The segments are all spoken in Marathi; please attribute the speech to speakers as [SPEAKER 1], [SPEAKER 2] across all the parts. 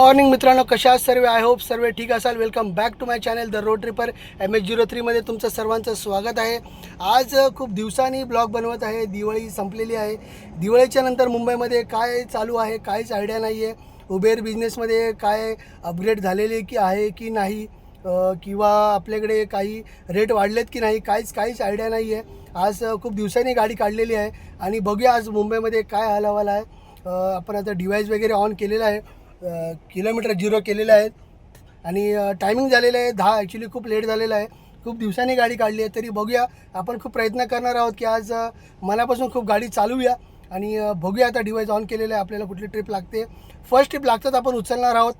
[SPEAKER 1] मॉर्निंग मित्रांनो कशा आहात सर्व? आय होप सर्व ठीक असाल. Welcome back to my channel the road tripper M H zero थ्रीमध्ये तुमचं सर्वांचं स्वागत आहे. आज खूप दिवसांनी ब्लॉग बनवत आहे. दिवाळी संपलेली आहे. दिवाळीच्या नंतर मुंबईमध्ये काय चालू आहे काहीच आयडिया नाही आहे उबेर बिझनेसमध्ये काय अपग्रेड झालेले की आहे की नाही किंवा आपल्याकडे काही रेट वाढलेत की नाही काहीच काहीच आयडिया नाही आहे आज खूप दिवसांनी गाडी काढलेली आहे. आणि बघूया आज मुंबईमध्ये काय हलावाला आहे. आपण आता डिवाईस वगैरे ऑन केलेलं आहे. किलोमीटर झिरो केलेलं आहे आणि टायमिंग झालेलं आहे. दहा ॲक्च्युली खूप लेट झालेलं आहे. खूप दिवसांनी गाडी काढली आहे. तरी बघूया. आपण खूप प्रयत्न करणार आहोत की आज मनापासून खूप गाडी चालवूया आणि बघूया आता डिव्हाइस ऑन केलेलं आहे. आपल्याला कुठली ट्रिप लागते. फर्स्ट ट्रिप लागतात आपण उचलणार आहोत.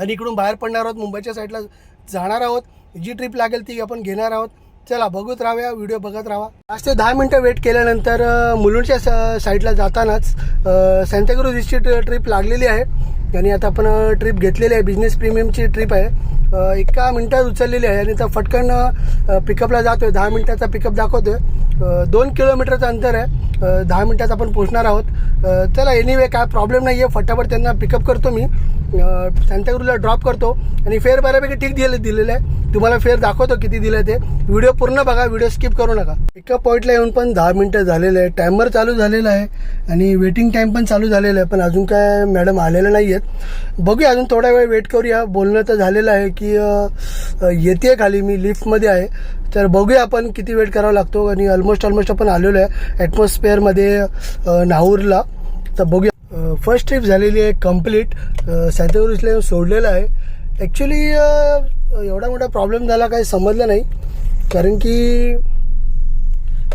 [SPEAKER 1] आणि इकडून बाहेर पडणार आहोत. मुंबईच्या साईडला जाणार आहोत. जी ट्रिप लागेल ती आपण घेणार आहोत. चला बघत राहूया व्हिडिओ बघत राहा. पाच ते दहा मिनटं वेट केल्यानंतर मुलुंडच्या साईडला जातानाच अ, सांताक्रुझची ट्रिप लागलेली आहे. आणि आता आपण ट्रिप घेतलेली आहे. बिझनेस प्रीमियमची ट्रिप आहे. एका मिनटात उचललेली आहे. आणि तर फटकन पिकअपला जातोय. दहा मिनटाचा पिकअप दाखवतोय. दोन किलोमीटरचं अंतर आहे. दहा मिनटात आपण पोहोचणार आहोत. चला एनिवे काय प्रॉब्लेम नाही आहे फटाफट त्यांना पिकअप करतो मी. सांताक्रूजला ड्रॉप करतो आणि फेअर बऱ्यापैकी ठीक दिले दिलेलं आहे. तुम्हाला फेअर दाखवतो किती दिलं ते. व्हिडिओ पूर्ण बघा व्हिडिओ स्किप करू नका. पिकअप पॉईंटला येऊन पण दहा मिनटं झालेलं आहे टायमर चालू झालेला आहे आणि वेटिंग टाईम पण चालू झालेलं आहे. पण अजून काय मॅडम आलेलं नाही आहेत बघूया अजून थोडा वेळ वेट करूया. बोलणं तर झालेलं आहे की येते खाली. मी लिफ्टमध्ये आहे. तर बघूया आपण किती वेट करावा लागतो. आणि ऑलमोस्ट ऑलमोस्ट आपण आलेलो आहे. ॲटमॉस्फिअरमध्ये नाहूरला. तर बघूया. फर्स्ट ट्रिप झालेली आहे कंप्लीट सॅन्टाक्रुजला येऊन सोडलेलं आहे. ॲक्च्युली एवढा मोठा प्रॉब्लेम झाला काही समजलं नाही. कारण की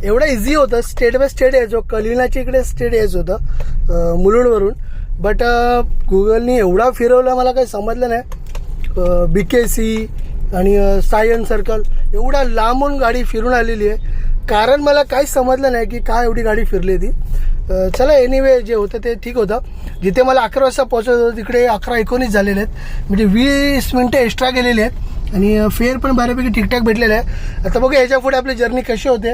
[SPEAKER 1] एवढं इझी होतं. स्टेट बाय स्टेट यायचो. कलिनाच्या इकडे स्टेट यायचं होतं मुलुंडवरून. बट गुगलनी एवढा फिरवला मला काही समजलं नाही. बी के सी आणि सायन सर्कल एवढा लांबून गाडी फिरून आलेली आहे. कारण मला काहीच समजलं नाही की काय एवढी गाडी फिरली ती. चला एनिवे जे होतं ते ठीक होतं. जिथे मला अकरा वाजता पोहोचत होतं तिकडे अकरा एकोणीस झालेले आहेत. म्हणजे वीस मिनटं एक्स्ट्रा गेलेली आहेत. आणि फेअर पण बऱ्यापैकी ठीकठाक भेटलेलं आहे आता बघूया याच्यापुढे आपली जर्नी कशी होते.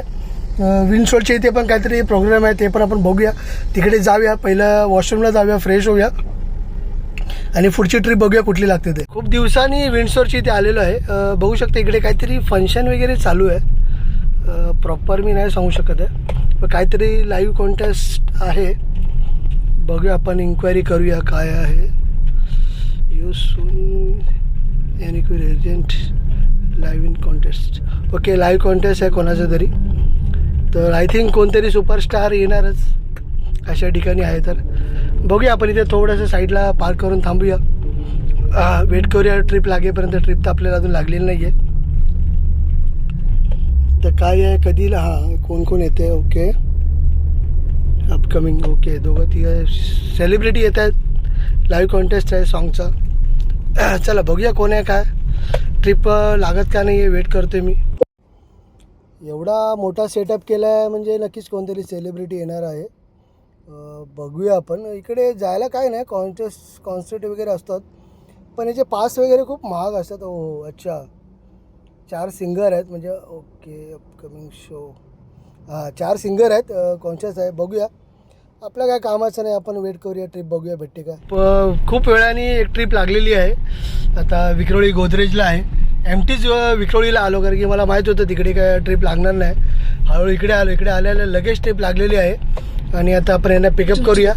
[SPEAKER 1] विंडसोडच्या इथे पण काहीतरी प्रोग्राम आहे ते पण आपण बघूया. तिकडे जाऊया पहिलं वॉशरूमला जाऊया फ्रेश होऊया. आणि पुढची ट्रिप बघूया कुठली लागते ते. खूप दिवसांनी विंडसोरची इथे आलेलो आहे. बघू शकते इकडे काहीतरी फंक्शन वगैरे चालू आहे. प्रॉपर मी नाही सांगू शकत आहे. पण काहीतरी लाईव्ह कॉन्टेस्ट आहे. बघूया आपण इन्क्वायरी करूया काय आहे. You soon enquiry agent live in contest okay live contest आहे कोणाचं तरी. तर आय थिंक कोणतरी सुपरस्टार येणारच. अशा ठिकाणी आहे तर. बघूया आपण इथे थोडंसं साईडला पार्क करून थांबूया. वेट करूया ट्रिप लागेपर्यंत ट्रिप तर आपल्याला अजून लागलेली नाही आहे तर काय आहे? कधी हां कोण कोण येते ओके. Upcoming okay. दोघं तिघं सेलिब्रिटी येत आहेत. लाईव्ह कॉन्टेस्ट आहे सॉन्गचा चला बघूया कोण आहे काय. ट्रिप लागत का नाही आहे वेट करते मी. एवढा मोठा सेटअप केला आहे म्हणजे नक्कीच कोणतरी सेलिब्रिटी येणार आहे. बघूया आपण. इकडे जायला काय नाही. कॉन्टेस्ट कॉन्सर्ट वगैरे असतात. पण याचे पास वगैरे खूप महाग असतात. ओ अच्छा. चार सिंगर आहेत म्हणजे ओके अपकमिंग शो हां चार सिंगर आहेत कॉन्शियस आहे. बघूया. आपलं काय कामाचं नाही आपण वेट करूया ट्रिप बघूया भेटते का? खूप वेळाने एक ट्रिप लागलेली आहे. आता विक्रोळी गोदरेजला आहे. एम टीच विक्रोळीला आलो कारण की मला माहीत होतं तिकडे काय ट्रिप लागणार नाही. हळूहळू इकडे आलो इकडे आल्याला लगेच ट्रिप लागलेली आहे. आणि आता आपण यांना पिकअप करूया.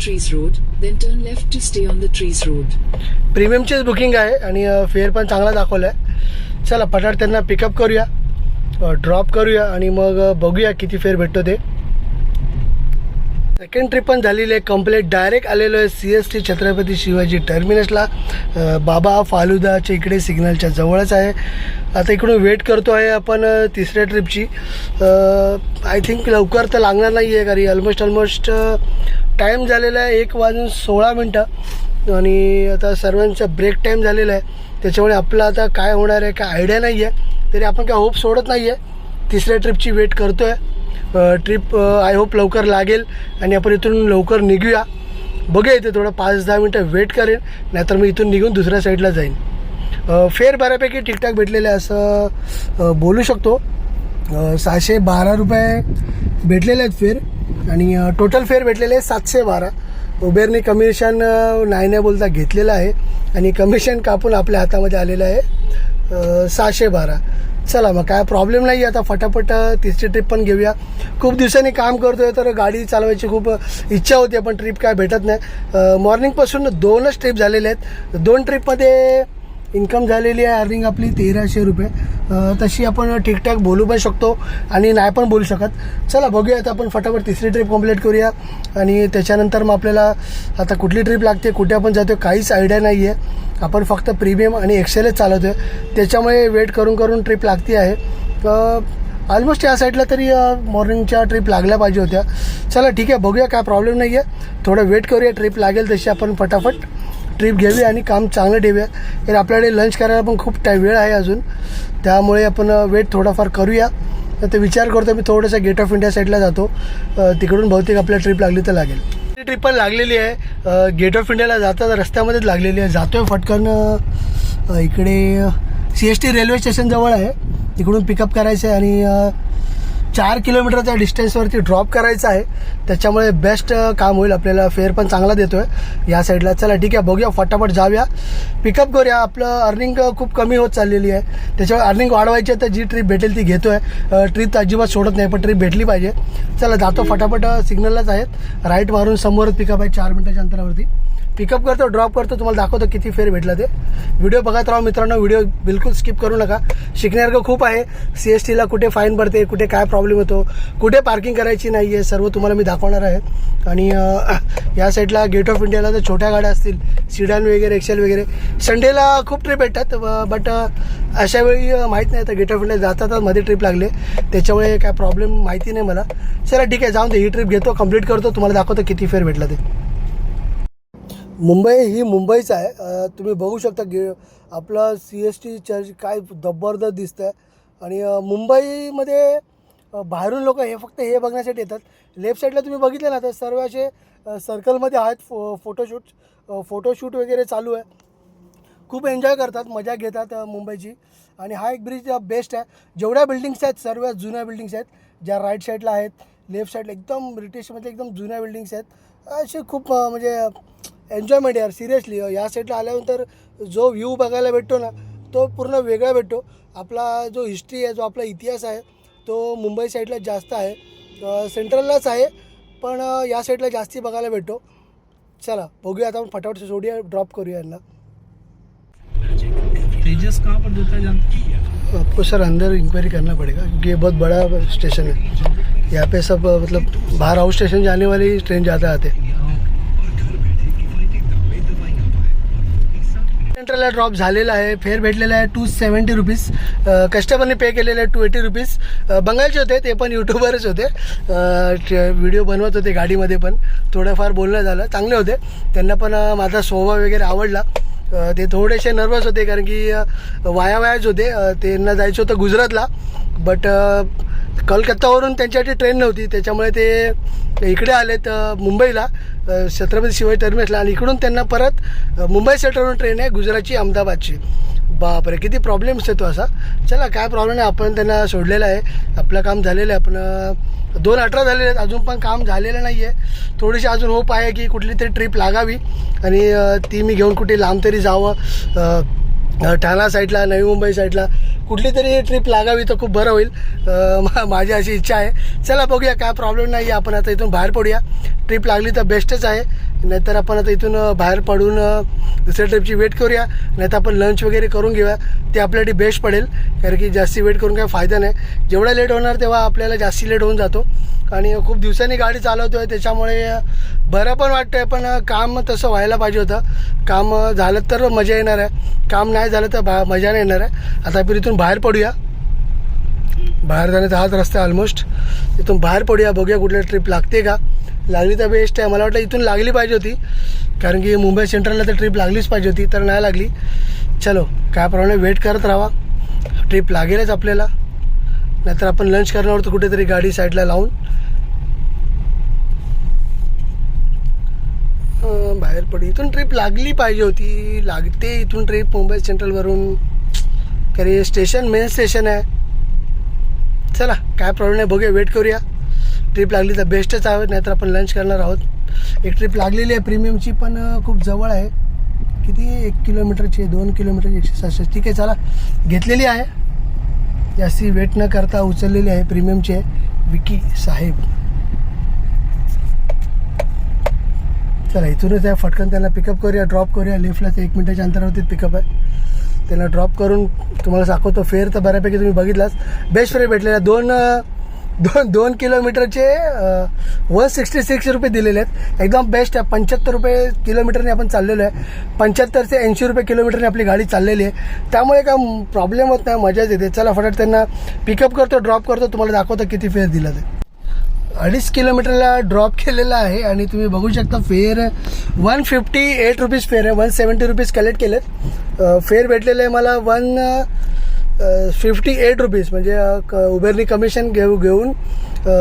[SPEAKER 1] प्रीमियमचीच बुकिंग आहे आणि फेअर पण चांगला दाखवला आहे चला पटाट त्यांना पिकअप करूया ड्रॉप करूया आणि मग बघूया किती फेर भेटतो ते. सेकंड ट्रिप पण झालेली आहे कंप्लीट डायरेक्ट आलेलो आहे C S T Chhatrapati Shivaji टर्मिनसला Baba फालुदाच्या इकडे सिग्नलच्या जवळच आहे. आता इकडून वेट करतो आहे आपण तिसऱ्या ट्रिपची आय थिंक लवकर तर लागणार नाही आहे कारण ऑलमोस्ट ऑलमोस्ट टाईम झालेला आहे एक वाजून सोळा मिनटं. आणि आता सर्वांचा ब्रेक टाईम झालेला आहे. त्याच्यामुळे आपलं आता काय होणार आहे काय आयडिया नाही आहे तरी आपण काय होप सोडत नाही आहे तिसऱ्या ट्रिपची वेट करतो आहे ट्रिप आय होप लवकर लागेल. आणि आपण इथून लवकर निघूया. बघूया इथे थोडं पाच दहा मिनटं वेट करेन. नाहीतर मी इथून निघून दुसऱ्या साईडला जाईन. फेअर बऱ्यापैकी ठीकठाक भेटलेलं आहे असं बोलू शकतो. सहाशे बारा रुपये भेटलेले आहेत फेअर आणि टोटल फेअर भेटलेले आहे सातशे बारा. उबेरने कमिशन नाही नाही बोलता घेतलेलं आहे. आणि कमिशन कापून आपल्या हातामध्ये आलेलं आहे. सहाशे बारा. चला मग काय प्रॉब्लेम नाही आता. फटाफट तिसरी ट्रिप पण घेऊया. खूप दिवसांनी काम करतोय तर गाडी चालवायची खूप इच्छा होती पण ट्रिप काय भेटत नाही. मॉर्निंगपासून दोनच ट्रिप झालेले आहेत. दोन ट्रिपमध्ये इन्कम झालेली आहे अर्निंग आपली तेराशे रुपये. तशी आपण ठीकठाक बोलू पण शकतो आणि नाही पण बोलू शकत. चला बघूया आता आपण फटाफट तिसरी ट्रिप कंप्लीट करूया. आणि त्याच्यानंतर मग आपल्याला आता कुठली ट्रिप लागते कुठे आपण जातो काहीच आयडिया नाही आहे आपण फक्त प्रीमियम आणि एक्सेलच चालवतो आहे त्याच्यामुळे वेट करून करून ट्रिप लागती आहे. ऑलमोस्ट या साईडला तरी मॉर्निंगच्या ट्रिप लागल्या पाहिजे होत्या. चला ठीक आहे बघूया काय प्रॉब्लेम नाही आहे थोडं वेट करूया ट्रिप लागेल तशी आपण फटाफट. ट्रिप घेऊया आणि काम चांगलं ठेवूया. तर आपल्याकडे लंच करायला पण खूप टाईम वेळ आहे अजून. त्यामुळे आपण वेट थोडाफार करूया. तर विचार करतो मी थोडंसं गेट ऑफ इंडिया साईडला जातो. तिकडून बहुतेक आपल्या ट्रिप लागली तर लागेल. ट्रिप पण लागलेली आहे. गेट ऑफ इंडियाला जाता रस्त्यामध्येच लागलेली आहे. जातोय फटकन इकडे सी एस टी रेल्वे स्टेशनजवळ आहे. तिकडून पिकअप करायचं आहे आणि चार किलोमीटरच्या डिस्टन्सवरती ड्रॉप करायचं आहे. त्याच्यामुळे बेस्ट काम होईल. आपल्याला फेअर पण चांगला देतो आहे या साईडला चला ठीक आहे. बघूया फटाफट जाऊया. पिकअप करूया. आपलं अर्निंग खूप कमी होत चाललेली आहे. त्याच्यामुळे अर्निंग वाढवायची आहे तर जी ट्रिप भेटेल ती घेतो आहे ट्रिप तर अजिबात सोडत नाही पण ट्रिप भेटली पाहिजे. चला जातो फटाफट सिग्नललाच आहेत. राईट मारून समोरच पिकअप आहे चार मिनटाच्या अंतरावरती. पिकअप करतो ड्रॉप करतो तुम्हाला दाखवतो किती फेर भेटला ते. व्हिडिओ बघत राहा मित्रांनो व्हिडिओ बिलकुल स्किप करू नका. शिकण्यासारखं खूप आहे. सी एस टीला कुठे फाईन भरते कुठे काय प्रॉब्लेम होतो कुठे पार्किंग करायची नाही आहे सर्व तुम्हाला मी दाखवणार आहे. आणि या साईडला गेट ऑफ इंडियाला जर छोट्या गाड्या असतील सिडॅन वगैरे एक्सेल वगैरे. संडेला खूप ट्रिप भेटतात बट अशा वेळी माहीत नाही तर गेट ऑफ इंडिया जातात मध्ये ट्रिप लागले. त्याच्यामुळे काय प्रॉब्लेम माहिती नाही मला. चला ठीक आहे जाऊन दे ही ट्रिप घेतो कंप्लीट करतो तुम्हाला दाखवतो किती फेर भेटला ते. मुंबई ही मुंबईच आहे. तुम्ही बघू शकता गे आपलं सी एस टी चर्च काय जबरदस्त दिसतं आहे आणि मुंबईमध्ये बाहेरून लोक हे फक्त हे बघण्यासाठी येतात. लेफ्ट साईडला तुम्ही बघितलं ना तर सर्व असे सर्कलमध्ये आहेत फो फोटोशूट फोटोशूट वगैरे चालू आहे. खूप एन्जॉय करतात मजा घेतात मुंबईची. आणि हा एक ब्रिज बेस्ट आहे. जेवढ्या बिल्डिंग्स आहेत सर्व जुन्या बिल्डिंग्स आहेत ज्या राईट साईडला आहेत लेफ्ट साईडला एकदम ब्रिटिशमध्ये एकदम जुन्या बिल्डिंग्स आहेत असे खूप म्हणजे एन्जॉयमेंट यार सिरियसली या साईडला आल्यानंतर जो व्ह्यू बघायला भेटतो ना तो पूर्ण वेगळा भेटतो. आपला जो हिस्ट्री आहे जो आपला इतिहास आहे तो मुंबई साईडला जास्त आहे. सेंट्रललाच आहे पण या साईडला जास्ती बघायला भेटतो. चला बघूया आता आपण फटाफट सोडूया ड्रॉप करूया यांना.
[SPEAKER 2] तेजस कहाँ पर देता है जानते
[SPEAKER 1] आपको सर अंदर इंक्वायरी करना पड़ेगा क्योंकि ये बहुत बड़ा स्टेशन है. यहाँ पे सब मतलब बाहर आउट स्टेशन जाने वाली ट्रेन ज़्यादा आते हैं सेंट्रलला ड्रॉप झालेला आहे. फेअर भेटलेला आहे टू सेवन्टी रुपीज कस्टमरने पे केलेलं आहे टू एटी रुपीज बंगालचे होते ते पण यूट्यूबरच होते. व्हिडिओ बनवत होते गाडीमध्ये पण. थोडंफार बोलणं झालं. चांगले होते. त्यांना पण माझा स्वभाव वगैरे आवडला. ते थोडेसे नर्वस होते कारण की वाया वायाच होते. त्यांना जायचं होतं गुजरातला. बट uh, कलकत्तावरून त्यांच्यासाठी ट्रेन नव्हती. त्याच्यामुळे ते इकडे आलेत मुंबईला. छत्रपती शिवाजी टर्मिनसला आणि इकडून त्यांना परत मुंबई सेंटरवरून ट्रेन आहे गुजरातची अहमदाबादची. बापरे किती प्रॉब्लेम्स येतो असा. चला काय प्रॉब्लेम नाही. आपण त्यांना सोडलेलं आहे. आपलं काम झालेलं आहे. आपण दोन अठरा झालेले आहेत. अजून पण काम झालेलं नाही आहे थोडीशी अजून होप आहे की कुठली तरी ट्रिप लागावी. आणि ती मी घेऊन कुठे लांब तरी जावं. ठाणा साईडला नवी मुंबई साईडला कुठली तरी ट्रिप लागावी तर खूप बरं होईल. माझी अशी इच्छा आहे. चला बघूया काय प्रॉब्लेम नाही आहे. आपण आता इथून बाहेर पडूया. ट्रिप लागली तर बेस्टच आहे. नाहीतर आपण आता इथून बाहेर पडून दुसऱ्या ट्रिपची वेट करूया. नाहीतर आपण लंच वगैरे करून घेऊया. ते आपल्यासाठी बेस्ट पडेल. कारण की जास्ती वेट करून काही फायदा नाही. जेवढा लेट होणार तेव्हा आपल्याला जास्ती लेट होऊन जातो. आणि खूप दिवसांनी गाडी चालवतो आहे त्याच्यामुळे बरं पण वाटतं आहे पण काम तसं व्हायला पाहिजे होतं. काम झालं तर मजा येणार आहे. काम नाही झालं तर बा मजा नाही येणार आहे. आता आपण इथून बाहेर पडूया. बाहेर जाण्याचा हाच रस्ता आहे ऑलमोस्ट इथून बाहेर पडूया. बघूया कुठल्या ट्रिप लागते का. लागली तर बेस्ट आहे. मला वाटतं इथून लागली पाहिजे होती. कारण की मुंबई सेंट्रलला तर ट्रिप लागलीच पाहिजे होती तर नाही लागली. चलो काय प्रॉब्लेम वेट करत राहा. ट्रिप लागेलच आपल्याला. नाहीतर आपण लंच करणार तर कुठेतरी गाडी साईडला लावून. बाहेर पड. इथून ट्रिप लागली पाहिजे होती. लागते इथून ट्रिप मुंबई सेंट्रलवरून तरी स्टेशन मेन स्टेशन आहे. चला काय प्रॉब्लेम आहे बघूया वेट करूया. ट्रिप लागली तर बेस्टच आहे नाहीतर आपण लंच करणार आहोत. एक ट्रिप लागलेली आहे प्रीमियमची पण खूप जवळ आहे. किती? एक किलोमीटरची आहे, दोन किलोमीटरची एकशे सहासष्ट. ठीक आहे चला. घेतलेली आहे. जास्ती वेट न करता उचललेली आहे प्रीमियमची आहे. विकी साहेब. चला इथूनच आहे फटकन त्यांना पिकअप करूया ड्रॉप करूया. ते एक मिनिटाच्या अंतरावरती पिकअप आहे. त्यांना ड्रॉप करून तुम्हाला दाखवतो. फेअर तर बऱ्यापैकी तुम्ही बघितलाच. बेस्ट फेअर भेटलेला दोन दोन दोन किलोमीटरचे वन सिक्स्टी सिक्स रुपये दिलेले आहेत. एकदम बेस्ट आहे. पंच्याहत्तर रुपये किलोमीटरने आपण चाललेलो आहे. पंच्याहत्तर ते ऐंशी रुपये किलोमीटरने आपली गाडी चाललेली आहे. त्यामुळे काय प्रॉब्लेम होत नाही मजाच येते. चला फटाट त्यांना पिकअप करतो ड्रॉप करतो. तुम्हाला दाखवतो किती फेअर दिला ते. अडीच किलोमीटरला ड्रॉप केलेला आहे आणि तुम्ही बघू शकता fare one fifty eight rupees fare आहे. वन सेवन्टी रुपीज कलेक्ट केलेत. फेअर भेटलेलं आहे मला वन फिफ्टी एट रुपीज म्हणजे क- उबेरनी कमिशन घेऊ घेऊन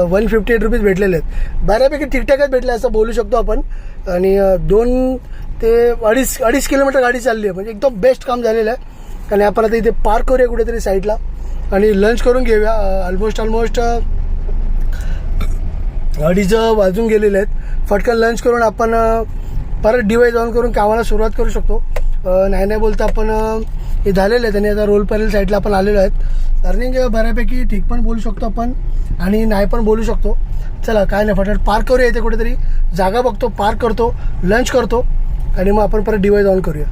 [SPEAKER 1] वन फिफ्टी एट रुपीज भेटलेले आहेत. बऱ्यापैकी ठीकठाकच भेटले असं बोलू शकतो आपण. आणि दोन ते अडीच अडीच किलोमीटर गाडी चालली आहे. म्हणजे एकदम बेस्ट काम झालेलं आहे. आणि आपण आता इथे पार्क करूया कुठेतरी साईडला आणि लंच करून घेऊया. ऑलमोस्ट ऑलमोस्ट अडीच वाजून गेलेले आहेत. फटकन लंच करून आपण परत डिवाईस ऑन करून कामाला सुरुवात करू शकतो. नाही नाही बोलता आपण हे झालेलं आहे. त्यांनी आता रोल परेल साईडला आपण आलेलो आहेत. अर्निंग बऱ्यापैकी ठीक पण बोलू शकतो आपण. आणि नाही पण बोलू शकतो. चला काय नाही फटाफट पार्क करूया इथे कुठेतरी. जागा बघतो पार्क करतो लंच करतो. आणि मग आपण परत डिवाईस ऑन करूया.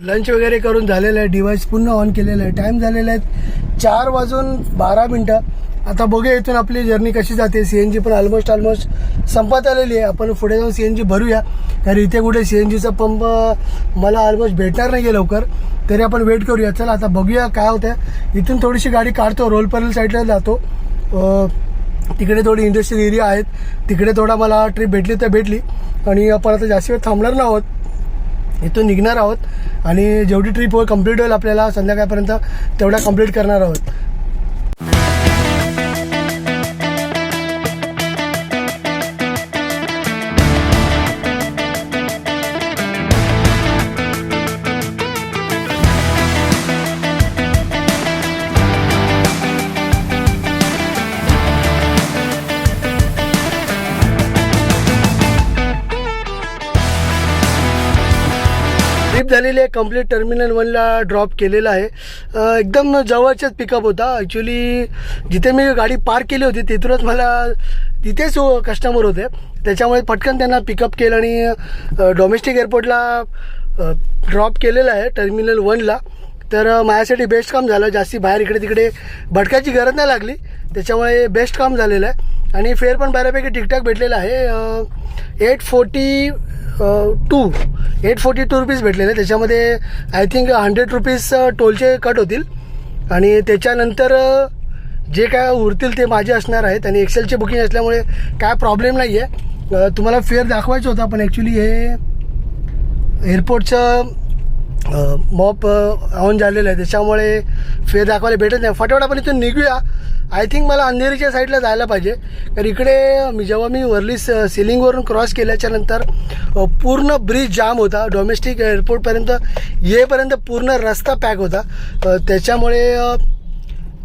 [SPEAKER 1] लंच वगैरे करून झालेलं आहे. डिवाईस पुन्हा ऑन केलेलं आहे. टाईम झालेला आहे चार वाजून बारा मिनटं. आता बघूया इथून आपली जर्नी कशी जाते. सी एन जी पण ऑलमोस्ट ऑलमोस्ट संपत आलेली आहे. आपण पुढे जाऊन सी एन जी भरूया. कारण इथे कुठे सी एन जीचा पंप मला ऑलमोस्ट भेटणार नाही आहे लवकर. तरी आपण वेट करूया. चला आता बघूया काय होतं इथून थोडीशी गाडी काढतो. रोल साईडला जातो. तिकडे थोडी इंडस्ट्रियल एरिया आहेत. तिकडे थोडा मला ट्रिप भेटली तर भेटली. आणि आपण आता जास्त वेळ थांबणार नाही आहोत. इथून निघणार आहोत. आणि जेवढी ट्रिप होईल कंप्लीट होईल आपल्याला संध्याकाळपर्यंत तेवढा कंप्लीट करणार आहोत. ट्रिप झालेली आहे. कंप्लीट टर्मिनल वनला ड्रॉप केलेला आहे. एकदम जवळचाच पिकअप होता. ॲक्च्युली जिथे मी गाडी पार्क केली होती तिथूनच मला तिथेच हो, कस्टमर होते. त्याच्यामुळे पटकन त्यांना पिकअप केलं आणि डोमेस्टिक एअरपोर्टला ड्रॉप केलेलं आहे टर्मिनल वनला तर माझ्यासाठी बेस्ट काम झालं. जास्ती बाहेर इकडे तिकडे भटकायची गरज नाही लागली. त्याच्यामुळे बेस्ट काम झालेलं आहे. आणि फेअर पण बऱ्यापैकी ठीकठाक भेटलेलं आहे. Eight forty two eight forty two rupees भेटलेले. त्याच्यामध्ये आय थिंक हंड्रेड रुपीज टोलचे कट होतील. आणि त्याच्यानंतर जे काय उरतील ते माझे असणार आहेत. आणि एक्सेलचे बुकिंग असल्यामुळे काय प्रॉब्लेम नाही आहे तुम्हाला फेअर दाखवायचं होतं पण ॲक्च्युली हे एअरपोर्टचं मॉप ऑन झालेलं आहे. त्याच्यामुळे फेअर दाखवायला भेटत नाही. फटाफट आपण इथून निघूया. आय थिंक मला अंधेरीच्या साईडला जायला पाहिजे. कारण इकडे मी जेव्हा मी वरली स- सिलिंगवरून क्रॉस केल्याच्यानंतर पूर्ण ब्रिज जाम होता. डोमेस्टिक एअरपोर्टपर्यंत येईपर्यंत पूर्ण रस्ता पॅक होता. त्याच्यामुळे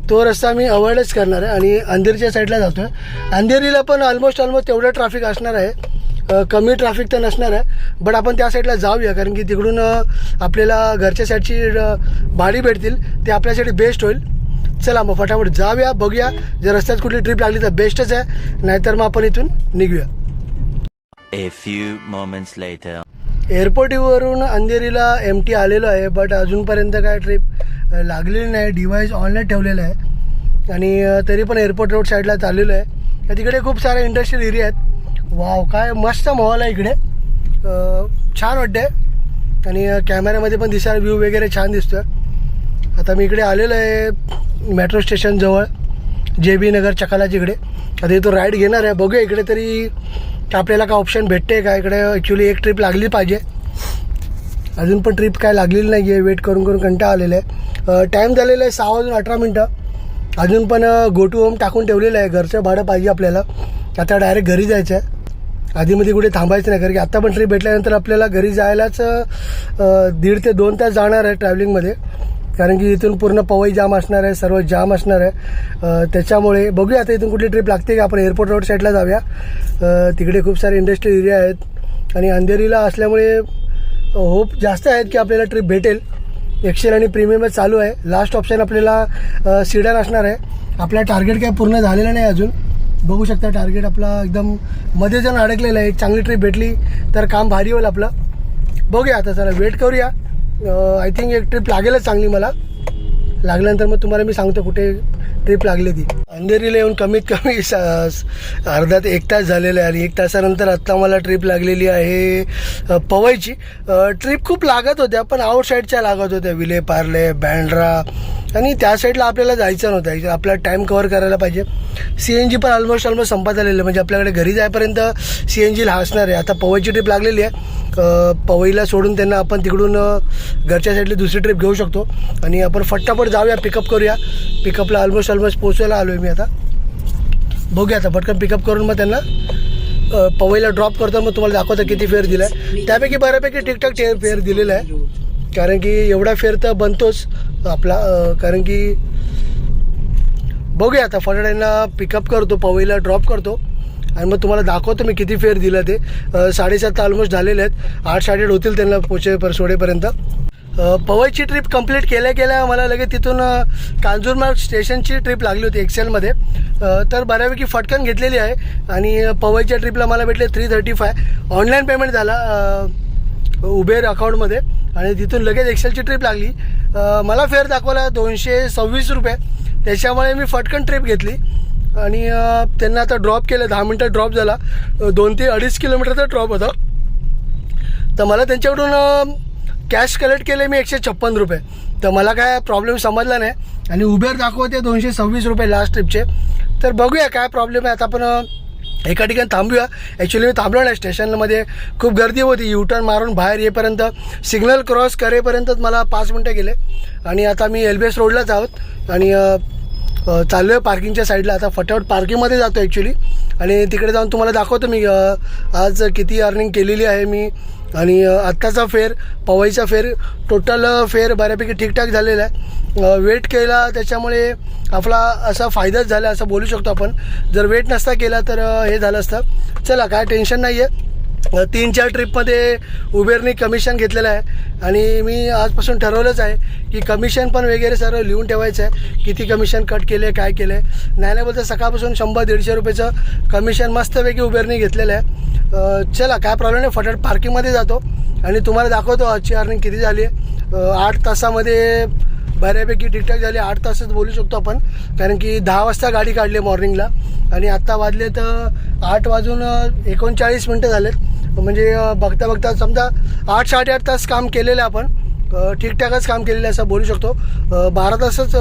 [SPEAKER 1] तो रस्ता मी अवॉइडच करणार आहे आणि अंधेरीच्या साईडला जातो आहे अंधेरीला पण ऑलमोस्ट ऑलमोस्ट तेवढं ट्रॅफिक असणार आहे. कमी ट्रॅफिक तर नसणार आहे. बट आपण त्या साईडला जाऊया कारण की तिकडून आपल्याला घरच्या साईडची भाडी भेटतील. ते आपल्यासाठी बेस्ट होईल. चला मग फटाफट जाऊया बघूया. जर रस्त्यात कुठली ट्रिप लागली तर बेस्टच आहे. नाहीतर मग आपण इथून निघूया.
[SPEAKER 3] A few moments later.
[SPEAKER 1] एअरपोर्टवरून अंधेरीला एम टी आलेलो आहे बट अजूनपर्यंत काय ट्रिप लागलेली नाही. डिव्हाइस ऑनलाईन ठेवलेलं आहे. आणि तरी पण एअरपोर्ट रोड साईडला चाललेलो आहे. तर तिकडे खूप सारे इंडस्ट्रियल एरिया आहेत. वाव काय मस्त माहोल आहे इकडे. छान वाटते आणि कॅमेऱ्यामध्ये पण दिसायला व्ह्यू वगैरे छान दिसतोय. आता मी इकडे आलेलो आहे मेट्रो स्टेशनजवळ जे बी नगर चकाला इकडे आता इथं राईड घेणार आहे. बघूया इकडे तरी आपल्याला काय ऑप्शन भेटते का? इकडे ॲक्च्युली एक ट्रिप लागली पाहिजे. अजून पण ट्रिप काय लागलेली नाही आहे वेट करून करून कंटाळा आलेला आहे. टाईम झालेला आहे सहा वाजून अठरा मिनटं. अजून पण गो टू होम टाकून ठेवलेलं आहे. घरचं भाडं पाहिजे आपल्याला. आता डायरेक्ट घरी जायचं आहे आधीमध्ये कुठे थांबायचं नाही. कारण की आत्ता पण ट्रिप भेटल्यानंतर आपल्याला घरी जायलाच दीड ते दोन तास जाणार आहे ट्रॅव्हलिंगमध्ये कारण की इथून पूर्ण पवई जाम असणार आहे सर्व जाम असणार आहे. त्याच्यामुळे बघूया आता इथून कुठली ट्रिप लागते का आपण एअरपोर्ट रोड साईडला जाऊया. तिकडे खूप सारे इंडस्ट्रियल एरिया आहेत. आणि अंधेरीला असल्यामुळे होप जास्त आहेत की आपल्याला ट्रिप भेटेल. एक्सेल आणि प्रीमियमच चालू आहे. लास्ट ऑप्शन आपल्याला सिडन असणार आहे. आपला टार्गेट काय पूर्ण झालेलं नाही अजून. बघू शकता टार्गेट आपला एकदम मध्ये जण अडकलेला आहे. चांगली ट्रिप भेटली तर काम भारी होईल आपलं. बघूया आता जरा वेट करूया. आय थिंक एक ट्रिप लागेलच चांगली मला. लागल्यानंतर मग तुम्हाला मी सांगतो कुठे ट्रिप लागली ती. अंधेरीला येऊन कमीत कमी स- अर्धा ते एक तास झालेला आहे आणि एक तासानंतर आत्ता मला ट्रिप लागलेली आहे पवईची. ट्रिप खूप लागत होत्या पण आउट साईडच्या लागत होत्या. विले पार्ले बँड्रा. आणि त्या साईडला आपल्याला जायचं नव्हतं. आपला टाईम कवर करायला पाहिजे. सी एन जी पण ऑलमोस्ट ऑलमोस्ट संपत आलेलं आहे. म्हणजे आपल्याकडे घरी जायपर्यंत सी एन जीला हसणार आहे. आता पवईची ट्रिप लागलेली आहे. पवईला सोडून त्यांना आपण तिकडून घरच्या साईडली दुसरी ट्रिप घेऊ शकतो. आणि आपण फटाफट जाऊया पिकअप करूया. पिकअपला ऑलमोस्ट ऑलमोस्ट पोचवायला आलो आहे मी आता. बघूया आता पटकन पिकअप करून मग त्यांना पवईला ड्रॉप करतो मग तुम्हाला दाखवतं किती फेअर दिला आहे त्यापैकी बऱ्यापैकी ठीकठाक फेअर दिलेला आहे. कारण की एवढा फेअर तर बनतोच आपला कारण की बघूया आता फटाड्यांना पिकअप करतो पवईला ड्रॉप करतो. आणि मग तुम्हाला दाखवतो मी किती फेअर दिलं ते. साडेसात ऑलमोस्ट झालेले आहेत. आठ साडेआठ होतील त्यांना पोचे परसोडेपर्यंत पवईची ट्रिप कंप्लीट केल्या केल्या मला लगेच तिथून कांजूरमार्ग स्टेशनची ट्रिप लागली होती एक्सेलमध्ये तर बऱ्यापैकी फटकन घेतलेली आहे. आणि पवईच्या ट्रिपला मला भेटले three thirty five online payment झाला उबेर अकाउंटमध्ये आणि तिथून लगेच एक्सेलची ट्रिप लागली. मला फेअर दाखवला दोनशे सव्वीस रुपये. त्याच्यामुळे मी फटकन ट्रिप घेतली. आणि त्यांना आता ड्रॉप केलं. दहा मिनटं ड्रॉप झाला. दोन ते अडीच किलोमीटरचा ड्रॉप होता. तर मला त्यांच्याकडून कॅश कलेक्ट केले मी एकशे छप्पन रुपये. तर मला काय प्रॉब्लेम समजला नाही. आणि उबेर दाखवते दोनशे सव्वीस रुपये लास्ट ट्रिपचे तर बघूया काय प्रॉब्लेम आहे. आता आपण एका ठिकाणी थांबूया. ॲक्च्युली मी थांबलो नाही स्टेशनमध्ये. खूप गर्दी होती. युटर्न मारून बाहेर येईपर्यंत सिग्नल क्रॉस करेपर्यंतच मला पाच मिनटं गेले. आणि आता मी एल बी एस रोडलाच आहोत. आणि अ, चाललो आहे पार्किंगच्या साईडला. आता फटाफट पार्किंगमध्ये जातो ॲक्च्युली आणि तिकडे जाऊन तुम्हाला दाखवतो मी आज किती अर्निंग केलेली आहे मी. आणि आत्ताचा फेर पवईचा फेर टोटल फेर बऱ्यापैकी ठीकठाक झालेला आहे. वेट केला त्याच्यामुळे आपला असा फायदाच झाला असं बोलू शकतो आपण. जर वेट नसता केला तर हे झालं असतं. चला काय टेन्शन नाही आहे तीन चार ट्रिपमध्ये उबेरनी कमिशन घेतलेलं आहे. आणि मी आजपासून ठरवलंच आहे की कमिशन पण वगैरे सर्व लिहून ठेवायचं आहे. किती कमिशन कट केले काय केले नाही नाही बोलतं सकाळपासून शंभर दीडशे रुपयेचं कमिशन मस्तपैकी उबेरनी घेतलेलं आहे. चला काय प्रॉब्लेम नाही फटाफट पार्किंगमध्ये जातो. आणि तुम्हाला दाखवतो आजची अर्निंग किती झाली. आहे आठ तासामध्ये बऱ्यापैकी ठीकठाक झाली. आठ तासच बोलू शकतो आपण. कारण की दहा वाजता गाडी काढली मॉर्निंगला आणि आत्ता वाजले तर आठ वाजून एकोणचाळीस मिनटं झालेत. म्हणजे बघता बघता समजा आठ साडेआठ तास काम केलेलं आहे आपण ठीकठाकच काम केलेलं आहे असं बोलू शकतो. बारा तासच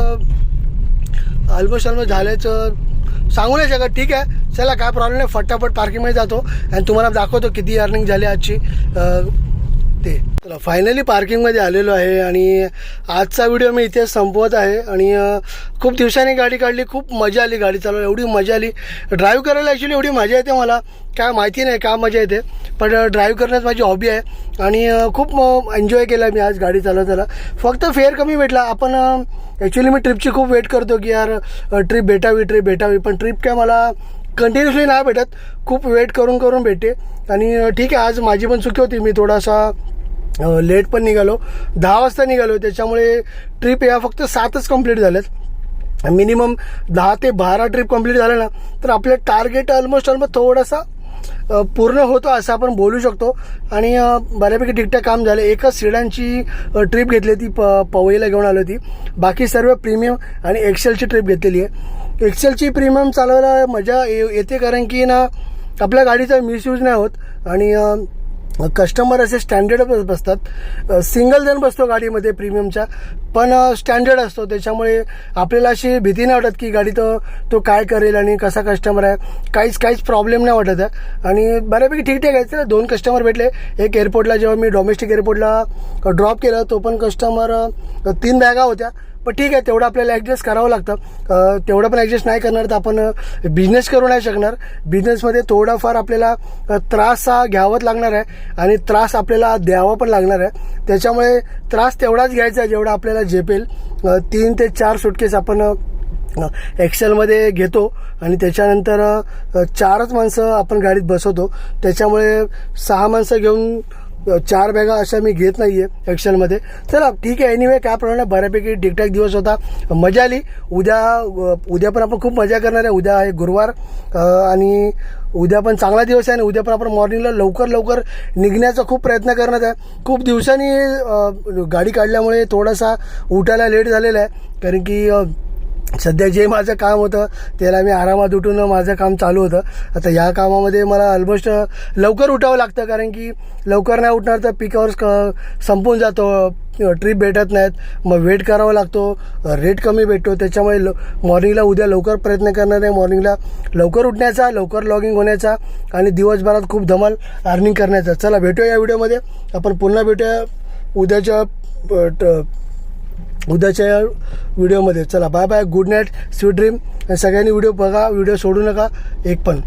[SPEAKER 1] ऑलमोस्ट ऑलमोस्ट झाल्याचं सांगू नाही शकत. ठीक आहे. चला काय प्रॉब्लेम नाही. फटाफट पार्किंगमध्ये जातो. आणि तुम्हाला दाखवतो किती अर्निंग झाली आजची. ते. फायनली पार्किंगमध्ये आलेलो आहे आणि आजचा व्हिडिओ मी इथे संपवत आहे. आणि खूप दिवसांनी गाडी काढली खूप मजा आली गाडी चालवायला. एवढी मजा आली. ड्राईव्ह करायला ॲक्च्युली एवढी मजा येते मला. काय माहिती नाही का मजा येते. पण ड्राईव्ह करण्यात माझी हॉबी आहे. आणि खूप एन्जॉय केला मी आज गाडी चालवताना. फक्त फेअर कमी भेटला. आपण ॲक्च्युली मी ट्रिपची खूप वेट करतो की यार ट्रिप भेटावी ट्रिप भेटावी. पण ट्रिप काय मला कंटिन्युअसली नाही भेटत. खूप वेट करून करून भेटते. आणि ठीक आहे आज माझी पण चुकी होती. मी थोडासा लेट पण निघालो. दहा वाजता निघालो. त्याच्यामुळे ट्रिप या फक्त सातच कंप्लीट झाल्यात मिनिमम दहा ते बारा ट्रिप कंप्लीट झाल्या ना तर आपलं टार्गेट ऑलमोस्ट ऑलमोस्ट थोडासा पूर्ण होतो असं आपण बोलू शकतो. आणि बऱ्यापैकी ठीकठाक काम झालं. एकाच सिडांची ट्रिप घेतली ती प पवईला घेऊन आली होती. बाकी सर्व प्रीमियम आणि एक्सेलची ट्रिप घेतलेली आहे. एक्सेलची प्रीमियम चालवायला मजा ये- येते कारण की ना आपल्या गाडीचा मिसयूज नाही होत. आणि कस्टमर असे स्टँडर्ड बसतात. सिंगल जण बसतो गाडीमध्ये प्रीमियमच्या. पण स्टँडर्ड असतो. त्याच्यामुळे आपल्याला अशी भीती नाही वाटत की गाडी तो तो काय करेल आणि कसा कस्टमर आहे. काहीच काहीच प्रॉब्लेम नाही वाटत. आहे आणि बऱ्यापैकी ठीकठाक आहे. तर दोन कस्टमर भेटले. एक एअरपोर्टला जेव्हा मी डोमेस्टिक एअरपोर्टला ड्रॉप केलं तो पण कस्टमर तीन बॅगा होत्या. पण ठीक आहे तेवढं आपल्याला ॲडजस्ट करावं लागतं. तेवढं पण ॲडजस्ट नाही करणार तर आपण बिझनेस करू नाही शकणार. बिझनेसमध्ये थोडाफार आपल्याला त्रास हा घ्यावाच लागणार आहे आणि त्रास आपल्याला द्यावा पण लागणार आहे. त्याच्यामुळे त्रास तेवढाच घ्यायचा आहे जेवढा आपल्याला झेपेल. तीन ते चार सुटकेस आपण एक्सेलमध्ये घेतो आणि त्याच्यानंतर चारच माणसं आपण गाडीत बसवतो. त्याच्यामुळे सहा माणसं घेऊन चार बॅगा अशा मी घेत नाही आहे एक्सेलमध्ये चला ठीक आहे. एनिवे काय बऱ्यापैकी ठीकठाक दिवस होता. मजा आली. उद्या उद्या पण आपण खूप मजा करणार आहे. उद्या आहे गुरुवार. आणि उद्या पण चांगला दिवस आहे आणि उद्या पण आपण मॉर्निंगला लवकर लवकर निघण्याचा खूप प्रयत्न करण्यात आहे. खूप दिवसांनी गाडी काढल्यामुळे थोडासा उठायला लेट झालेला आहे. कारण की सध्या जे माझं काम होतं त्याला मी आरामात उठून माझं काम चालू होतं. आता या कामामध्ये मला ऑलमोस्ट लवकर उठावं लागतं कारण की लवकर नाही उठणार तर पिकावर क संपून जातो. ट्रीप भेटत नाहीत. मग वेट करावा लागतो. रेट कमी भेटतो. त्याच्यामुळे ल मॉर्निंगला उद्या लवकर प्रयत्न करणार आहे मॉर्निंगला लवकर उठण्याचा लवकर लॉगिंग होण्याचा आणि दिवसभरात खूप धमाल अर्निंग करण्याचा. चला भेटूया या व्हिडिओमध्ये आपण पुन्हा भेटूया. उद्याच्या उद्याच्या या व्हिडिओमध्ये. चला bye bye good night sweet dream आणि सगळ्यांनी व्हिडिओ बघा व्हिडिओ सोडू नका. एक पण.